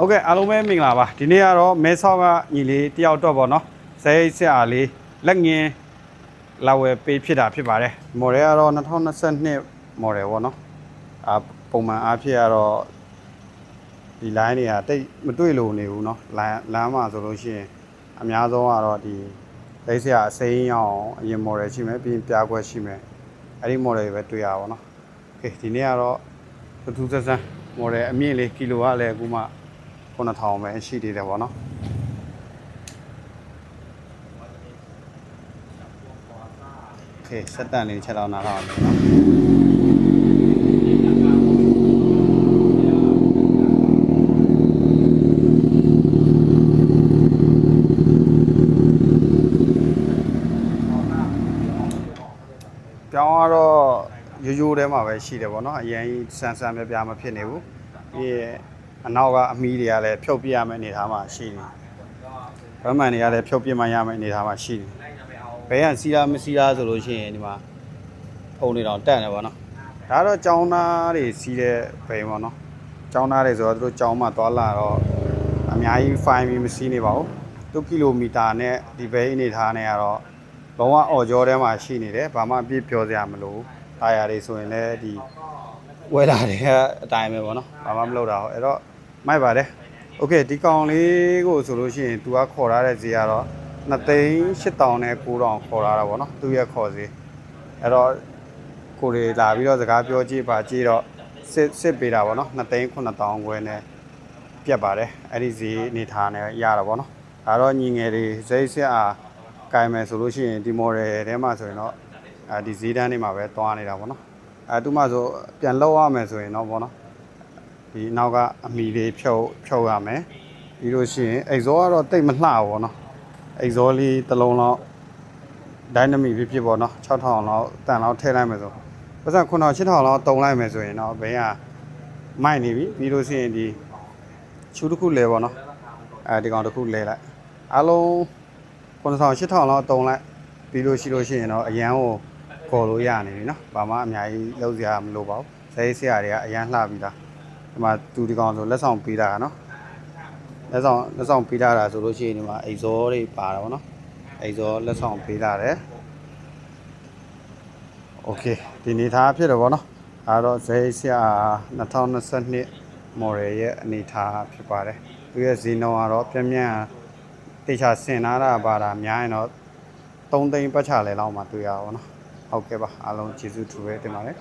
ဟုတ်ကဲ့အားလုံးပဲမင်္ဂလာပါဒီနေ့ကတော့မဲဆောက်ကညီလေးတယောက်တော့ဗောနော်ဇဲဆက်အားလေးလက်ငင်းလာဝယ်ပေးဖြစ်တာဖြစ်ပါတယ်မော်ဒယ်ကတော့2022မော်ဒယ်ဗောနော်အာပုံမှန်အားဖြင့်ကတော့ဒီ line တွေကတိတ်မတွေ့လို့နေဘူးเนาะလမ်းလမ်းမှာဆိုလို့ရှိရင်အများဆုံးကတော့ဒီဇဲဆက်အစိမ်းရောင်အရင် model ရှိမယ်ပြီးရင်ပြားခွက်ရှိမယ်အဲ့ဒီ model တွေပဲတွေ့ရပါဗောနော်โอเคဒီနေ့ကတော့ထူးထူးဆန်းဆန်း model အမြင့်လေးကီလိုကလည်းအခုမှ 9000ပဲရှိသေးတယ်ဗောနော်โอเคစက်တန်လေးချက်တော့နားတော့အောင်နော် ပြောင်းကတော့ရိုးရိုးထဲမှာပဲရှိတယ်ပေါ့နော်အရင်ဆန်ဆန်ပြပြမဖြစ်နေဘူးပြီးရင် အနောက်ကအမီးတွေကလည်းဖြုတ်ပြရမယ့်အနေထားမှာရှိနေဗမန်တွေကလည်းဖြုတ်ပြမှရမယ့်အနေထားမှာရှိနေဘယ်ကစီးတာမစီးတာဆိုလို့ရှိရင်ဒီမှာထုံနေတော့တက်နေပေါ့နော်ဒါတော့ចောင်းသားတွေစီးတဲ့ဘိန်ပေါ့နော်ចောင်းသားတွေဆိုတော့သူတို့ចောင်းမှာသွားလာတော့အများကြီးဖိုင်ပြီးမစီးနေပါဘူးသူကီလိုမီတာနဲ့ဒီဘိန်းအနေထားနဲ့ကတော့ လုံးဝအော်ကြောထဲမှာရှိနေတယ်ဘာမှအပြည့်ပြောစရာမလိုဘူးတာယာတွေဆိုရင်လည်းဒီဝဲလာတွေကအတိုင်းပဲပေါ့နော်ဘာမှမလုပ်တာဟုတ်အဲ့တော့ မိုက်ပါတယ်โอเคဒီကောင်လေးကိုဆိုလို့ရှိရင် तू ကခေါ်ထားတဲ့ဈေးကတော့2သိန်း8000နဲ့9000ခေါ်ထားတာပေါ့နော်သူရဲ့ခေါ်ဈေးအဲ့တော့ကိုတွေလာပြီးတော့စကားပြောကြည့်ပါကြည့်တော့စစ်စစ်ပေးတာပေါ့နော်2သိန်း9000ခွဲနဲ့ပြတ်ပါတယ်အဲ့ဒီဈေးအနေထားနဲ့ရတာပေါ့နော်ဒါတော့ညီငယ်တွေဈေးစစ်အား ကင်မယ်ဆိုလို့ရှိရင်ဒီ model ထဲမှာဆိုရင်တော့အဲဒီဈေးတန်းတွေမှာပဲသွားနေတာပေါ့နော်အဲသူမှဆိုပြန်လောက်ရမယ်ဆိုရင်တော့ပေါ့နော် ဒီနောက်ကအမီတွေဖြုတ်ဖြုတ်ရမယ်ပြီးလို့ရှိရင်အိတ်ဇောကတော့တိတ်မလှဘောနော်အိတ်ဇောလေးတစ်လုံးလောက် dynamic ဖြစ်ဖြစ်ပေါ့နော်6000လောက်တန်လောက်ထည့်လိုက်မယ်ဆိုပတ်စံ9000 8000လောက်တုံလိုက်မယ်ဆိုရင်တော့ဘင်းကမိုက်နေပြီပြီးလို့ရှိရင်ဒီချူတစ်ခုလဲပေါ့နော်အဲဒီကောင်တစ်ခုလဲလိုက်အားလုံး9000 8000လောက်တုံလိုက်ပြီးလို့ရှိလို့ရှိရင်တော့အရန်ကိုခေါ်လို့ရနေပြီနော်ဘာမှအများကြီးလုပ်စရာမလိုပါဘူးဈေးဆရာတွေကအရန်လှပြီလား ဒီမှာသူဒီကောင်ဆိုလက်ဆောင်ပေးတာကเนาะလက်ဆောင်လက်ဆောင်ပေးတာတာဆိုလို့ရှိရင်ဒီမှာအိတ်ဇောတွေပါတာဗောနော်အိတ်ဇောလက်ဆောင်ပေးတာတယ်โอเคဒီနေသားဖြစ်တယ်ဗောနော်အဲတော့ဇေးဆရာ2022 model ရဲ့အနေထားဖြစ်ပါတယ်သူရဲ့ဈေးနှုန်းကတော့ပြင်းပြင်း တေချာဆင်နာတာပါတာများရင်တော့3သိန်းပတ်ချလဲလောက်မှတွေ့ရပါဘောနော်ဟုတ်ကဲ့ပါအားလုံးကျေးဇူးထူပဲတင်ပါတယ်